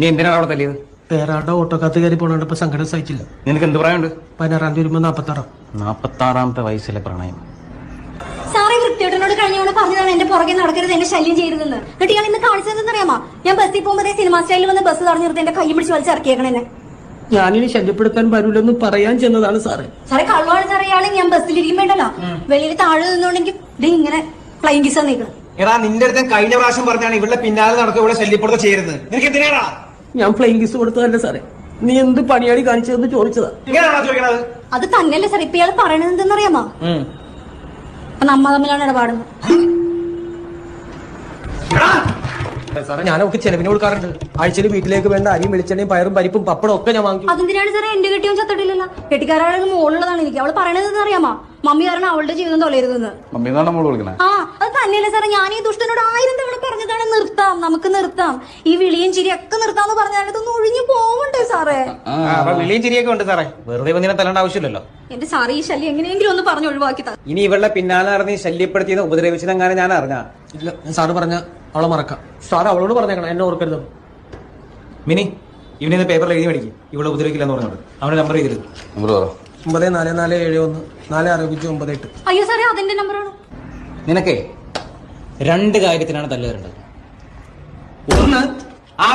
നീ എന്തിനാണ് അവിടെ തല്ലിയത്? പേരാടെ ഓട്ടോക്കകത്ത് കയറി പോണോണ്ട് ഇപ്പൊ സങ്കടം സഹിച്ചില്ല. നിനക്ക് എന്ത് പറയാനുണ്ട് പതിനാറാം തീയതി വരുമ്പോ നാപ്പത്താറാം. നാപ്പത്താറാമത്തെ വയസ്സിലെ പ്രണയം. സാറേ വൃത്തിയോട്ടനോട് കഴിഞ്ഞ തവണ പറഞ്ഞതാണ് എന്റെ പുറകെ നടക്കരുത് എന്നെ ശല്യം ചെയ്യരുതെന്ന്. എന്നിട്ട് ഇയാൾ ഇന്ന് കാണിച്ചതെന്ന് അറിയാമോ ഞാൻ ബസ്സിൽ പോകുമ്പോൾ സിനിമ സ്റ്റൈലിൽ വന്ന് ബസ് തടഞ്ഞു നിർത്തി എന്റെ കൈ പിടിച്ച് വലിച്ചിറക്കിയേക്കണ എന്നെ. ഞാനിനി ശല്യപ്പെടുത്താൻ വരൂലെന്ന് പറയാൻ ചെന്നതാണ് സാറേ. സാറേ കള്ളുവാണ് സാറേ ഇയാളെ ഞാൻ ബസ്സിലിരിക്കുമ്പോണ്ടല്ലോ വെളിയിൽ താഴെ നിന്നുണ്ടെങ്കിൽ ഇങ്ങനെ ഫ്ലൈങ് കിസ് നിൽക്കണം എടാ നിന്റെ അടുത്ത് കഴിഞ്ഞ പ്രാവശ്യം പറഞ്ഞാണ് ഇവിടെ പിന്നാലെ നടക്കും ഇവിടെ ശല്യപ്പെടുക ചെയ്യരുത് നിനക്ക് എന്തിനാടാ? ഞാൻ ഫ്ലൈങ് കിസ് കൊടുത്തതല്ല സാറേ. നീ എന്ത് പണിയാടി കാണിച്ചതെന്ന് ചോദിച്ചതാ. ഇങ്ങനെയാണോ ചോദിക്കണത്? അത് തന്നെയല്ലേ സാർ ഇപ്പൊ ഇയാൾ പറയണത് എന്തെന്നറിയാമോ? അപ്പൊ നമ്മ തമ്മിലാണ് ഇടപാടുന്നത് സാറേ ഞാൻ ഒക്കെ ചെലവിന് കൊടുക്കാറുണ്ട്. ആഴ്ചയിൽ വീട്ടിലേക്ക് വേണ്ട അരിയും വെളിച്ചെണ്ണയും പയറും പരിപ്പും പപ്പടം ഒക്കെ ഞാൻ വാങ്ങി അതെന്തിനാണ് സാറേ എന്റെ കെട്ടിയും ചത്തിട്ടില്ലല്ലോ? കെട്ടിക്കാരാണെങ്കിൽ മുകളിലുള്ളതാണ് എനിക്ക് അവൾ പറയണത് അറിയാമോ മമ്മി കാരണം അവളുടെ ജീവിതം തൊലയരുതെന്ന് മമ്മി എന്നാണ് മോൾ വിളിക്കണേ? ആ അത് തന്നെയല്ലേ സാറേ ഞാൻ ഈ ദുഷ്ടനോട് ആയിരം തവണ പറഞ്ഞതാണ് നിർത്താം നമുക്ക് നിർത്താം. ഈ വിളിയും ചിരിയൊക്കെ ഒക്കെ നിർത്താന്ന് പറഞ്ഞാൽ ഇതൊന്ന് ഒഴിഞ്ഞു പോവണ്ടേ സാറേ? അപ്പൊ വിളിയും ചിരിയൊക്കെ ഉണ്ട് സാറേ. വെറുതെ വന്നിനെ തല്ലേണ്ട ആവശ്യമില്ലല്ലോ. എന്റെ സാറേ ഈ ശല്യം എങ്ങനെയെങ്കിലും ഒന്ന് പറഞ്ഞു ഒഴിവാക്കി താ. ഇനി ഇവളുടെ പിന്നാലെ നടന്ന് ഈ ശല്യപ്പെടുത്തിയത് ഉപദ്രവിച്ചതെങ്ങനെ ഞാൻ അറിഞ്ഞ? ഇല്ല ഞാൻ സാറ് പറഞ്ഞ അവളെ മറക്കാം. സാർ അവളോട് പറഞ്ഞേക്കണം എന്നെ ഓർക്കരുത്. മിനി ഇവനെ പേപ്പറിൽ എഴുതി മേടിക്കും ഇവിടെ ഉപദ്രവിക്കില്ലെന്ന് പറഞ്ഞോട്. അവന്റെ നമ്പർ ചെയ്തിരുന്നു നമ്പർ പറ. ഒമ്പത് നാല് നാല് ഏഴ് ഒന്ന് നാല് ആറ് പൂജ്യം ഒമ്പത് എട്ട്. അയ്യോ സാറേ അതെന്റെ നമ്പറാണ് നിനക്കേ? രണ്ട് കാര്യത്തിനാണ് തല്ല് തരേണ്ടത് ഒന്ന് ആ